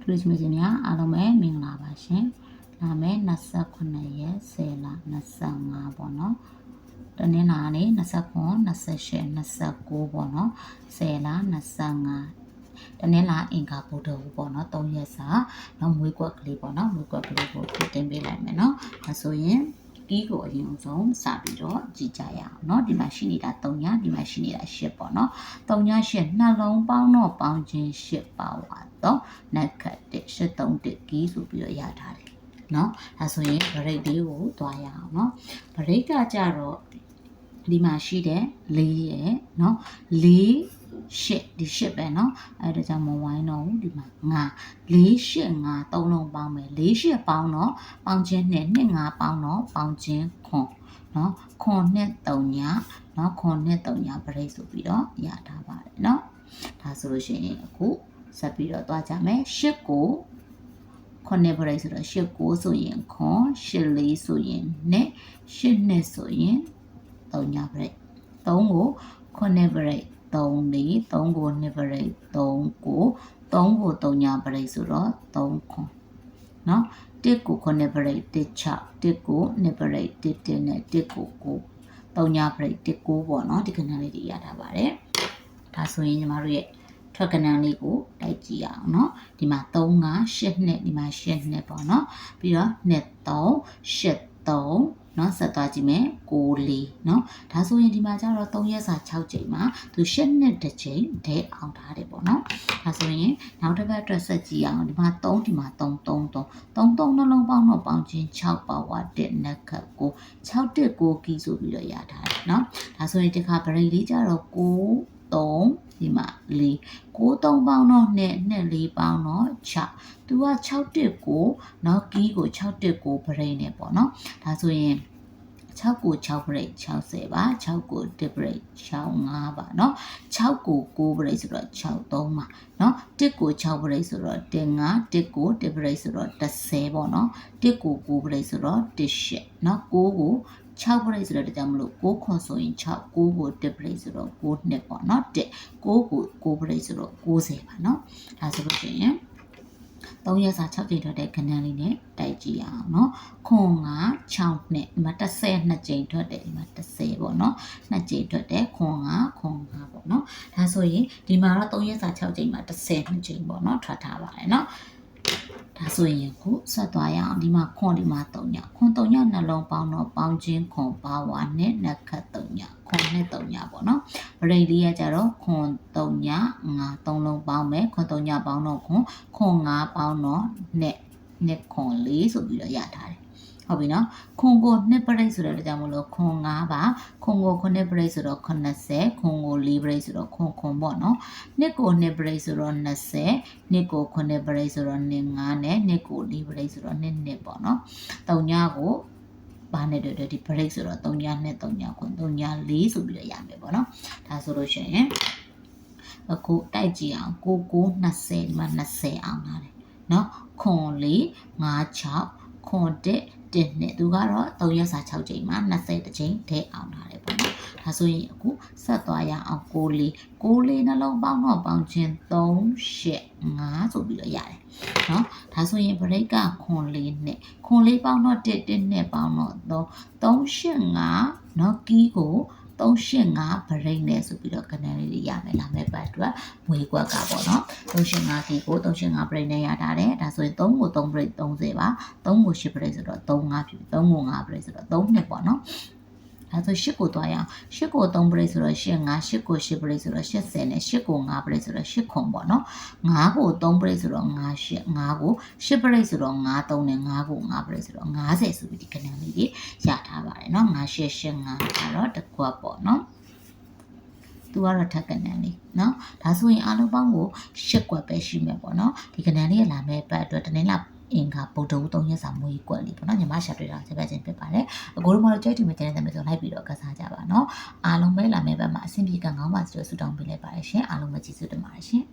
တူရီမရှင်များအားလုံးပဲမင်္ဂလာပါရှင်။လာမယ့်29ရက်10လ25ပေါ့နော်။တနင်္လာနေ့29 28 29ပေါ့နော်။10လ25တနင်္လာအင်္ဂါဗုဒ္ဓဟူပေါ့နော်3ရက်စာတော့မွေးကွက်ကလေးပေါ့နော်မွေးကွက်ကလေးကိုပြင်တင်ပေးလိုက်မယ်နော်ဒါဆိုရင်ကီးကိုအရင်ဆုံးစပြီးတော့ကြည့်ကြရအောင်เนาะဒီမှာရှိနေတာ3ညဒီမှာရှိနေတာ10ပေါ့เนาะ3ည10နှလုံးပေါင်းတော့ပေါင်းခြင်း10ပါဝါ တော့နက်ခတ်တဲ့73တစ်ကီးဆိုပြီးတော့ရထားတယ်เนาะဒါဆိုရင် break လေးကိုတွားရအောင်เนาะ break ကကြတော့ဒီမှာရှိတဲ့၄ရဲ့เนาะ၄ရှစ်ဒီရှစ်ပဲเนาะအဲဒါကြောင့်မဝိုင်းတော့ဘူးဒီမှာငါ၄ရှစ်ငါသုံးလုံးပေါင်းမယ်၄ရှစ်ပေါင်းတော့ပေါင်းခြင်းနဲ့နှစ်ငါပေါင်းတော့ပေါင်းခြင်းခွန်เนาะခွန်နဲ့3ညเนาะခွန်နဲ့3ညပရိတ်ဆိုပြီးတော့ရထားပါတယ်เนาะဒါဆိုလို့ရှိရင်အခု ဆက်ပြီးတော့သွားကြမယ်ရှစ်ကိုခွန်နဲ့ပြလိုက်ဆိုတော့ရှစ်ကိုဆိုရင်ခွန်ရှစ်လေးဆိုရင်နဲ့ရှစ်နဲ့ဆိုရင်သုံးညပြလိုက်သုံးကိုခွန်နဲ့ပြလိုက်သုံးလေးသုံးကိုနှစ်ပြလိုက်သုံးကိုသုံးကိုသုံးညပြလိုက်ဆိုတော့သုံးခွန်နော်တစ်ကိုခွန်နဲ့ပြလိုက်တစ်ချတစ်ကိုနှစ်ပြလိုက်တစ်တစ်နဲ့တစ်ကိုကိုသုံးညပြလိုက်တစ်ကိုပေါ့နော်ဒီကနေ့လေးတွေရတာပါတယ်ဒါဆိုရင်ညီမတို့ရဲ့ ထွက်ကဏ္ဍလေးကိုတိုက်ကြည့်အောင်เนาะဒီမှာ3 5 8နှစ်ဒီမှာ8နှစ်ပေါ့เนาะပြီးတော့2 3 8 3เนาะဆက်သွားကြည့်မယ်6လေးเนาะဒါဆိုရင်ဒီမှာကျတော့3ရက်စာ6ချိန်မှာသူ8နှစ်တစ်ချိန်ဒဲအောင်ထားတယ်ပေါ့เนาะဒါဆိုရင်နောက်တစ်ပတ်အတွက်ဆက်ကြည့်အောင်ဒီမှာ3ဒီမှာ3 3 3 3 3နှလုံးပေါင်းတော့ပေါင်းချင်း6ပါဝါ1နက်ခတ်ကို6တက်6ကီဆိုပြီးတော့ရထားတယ်เนาะဒါဆိုရင်ဒီခါဗရိတ်လေးကျတော့6 3ဒီမှာ4 6 3ပေါင်းတော့နဲ့နဲ့4ပေါင်းတော့6သူက6တက်ကိုเนาะကီကို6တက်ကိုဗရိတ်နဲ့ပေါ့เนาะဒါဆိုရင်6ကို6 break 60ပါ6ကို1 break 65ပါเนาะ6ကို9 break ဆိုတော့63ပါเนาะ1ကို6 break ဆိုတော့1 5 1ကို1 break ဆိုတော့10ပေါ့เนาะ1ကို9 break ဆိုတော့18เนาะ9ကို 6 break ဆိုတော့ဒါကြောင့်မလို့6ခွန်ဆိုရင်6 9ကို1 break ဆိုတော့9နှစ်ပေါ့เนาะ1 9ကို9 break ဆိုတော့90ပါเนาะဒါဆိုလို့ရှိရင်3ရက်စာ6ကြိမ်ထွက်တဲ့ခဏန်းလေးနဲ့တိုက်ကြည့်ရအောင်เนาะခွန်က6နှစ်ဒီမှာ30နှစ်ကြိမ်ထွက်တယ်ဒီမှာ30ပေါ့เนาะနှစ်ကြိမ်ထွက်တယ်ခွန်ကခွန်ကပေါ့เนาะဒါဆိုရင်ဒီမှာတော့3ရက်စာ6ကြိမ်မှာ30နှစ်ကြိမ်ပေါ့เนาะထွက်ထားပါတယ်เนาะ ဒါဆိုရင်ကိုဆက်သွားရအောင်ဒီမှာခွန်ဒီမှာ၃ညခွန်၃ညနှလုံးပေါင်းတော့ပေါင်းချင်းခွန်ပါဝါနဲ့နှက်ခတ်၃ညခွန်နဲ့၃ညပေါ့နော်ရိန်လေးကကြတော့ခွန်၃ညငါ၃လုံးပေါင်းမယ်ခွန်၃ညပေါင်းတော့ခွန်ခွန်၅ပေါင်းတော့နဲ့နဲ့ခွန်၄ဆိုပြီးတော့ရထားတယ် ဟုတ်ပြီနော်ခွန်ကိုနှစ်ပရိတ်ဆိုတော့ဒါကြောင့်မလို့ခွန်5ပါခွန်ကိုခုနှစ်ပရိတ်ဆိုတော့80ခွန်ကို4ပရိတ်ဆိုတော့ခွန်ခွန်ပေါ့နော်နှစ်ကိုနှစ်ပရိတ်ဆိုတော့20နှစ်ကိုခုနှစ်ပရိတ်ဆိုတော့2 5နဲ့နှစ်ကို4ပရိတ်ဆိုတော့2နှစ်ပေါ့နော်တုံညကိုဘာနဲ့တွေ့တွေ့ဒီ break ဆိုတော့3ညနဲ့3ညခွန်3ည4ဆိုပြီးတော့ရမယ်ပေါ့နော်ဒါဆိုလို့ရှိရင်အခုတိုက်ကြည့်အောင်9 9 20ဒီမှာ20အောင်လာတယ်နော်ခွန်4 5 6ခွန်1 1နဲ့သူကတော့3ရက်စာ6ချိန်မှာ20တစ်ချိန်ထဲအောင်လာတယ်ပေါ့နော်ဒါဆိုရင်အခုဆက်သွားရအောင်6 4 6 4နှလုံးပေါင်းတော့ပေါင်းခြင်း3 8 5ဆိုပြီးတော့ရတယ်နော်ဒါဆိုရင် break ကခွန်လေးနဲ့ခွန်လေးပေါင်းတော့1 1နဲ့ပေါင်းတော့3 385နော်ကီးကို 385 break နဲ့ဆိုပြီးတော့ကဏ္ဍလေးတွေရမယ်လာမယ့်ပတ်အတွက်မွေးကွက်ကပေါ့နော်385ကီးကို385 break နဲ့ရတာတယ်ဒါဆိုရင်3ကို3 break 30ပါ3ကို10 break ဆိုတော့35ဖြစ်ပြီ3ကို5 break ဆိုတော့3နှစ်ပေါ့နော် ဒါဆို8ကိုတွားရအောင်8ကို3 break ဆိုတော့8 5 8ကို10 break ဆိုတော့80နဲ့8ကို5 break ဆိုတော့8ခွန်ပေါ့နော်9ကို3 break ဆိုတော့9 8 5ကို10 break ဆိုတော့9 3နဲ့9ကို5 break ဆိုတော့90ဆိုပြီးဒီကဏ္ဍလေးကြီးရထားပါတယ်เนาะ9 8 8 5ကတော့တစ်ခွက်ပေါ့เนาะသူကတော့ထက်ကဏ္ဍလေးเนาะဒါဆိုရင်အလုံးပေါင်းကို၈ကွက်ပဲရှိမယ်ပေါ့เนาะဒီကဏ္ဍလေးရလာမဲ့ပတ်အတွက်တနင်္လာ အင်္ဂါဗုဒ္ဓဦး၃ရက်စာမွေးကွက်လေးပေါ့နော်ညီမရှာတွေ့တာဆက်ပြခြင်းဖြစ်ပါတယ်အကိုတို့မတို့ကြိုက်တူမကျန်တဲ့မယ်ဆိုလိုက်ပြီးတော့ကစားကြပါနော်အားလုံးပဲလာမယ့်ဘက်မှာအဆင်ပြေကံကောင်းပါစေလို့ဆုတောင်းပေးလိုက်ပါတယ်ရှင်အားလုံးပဲကျေးဇူးတင်ပါတယ်ရှင်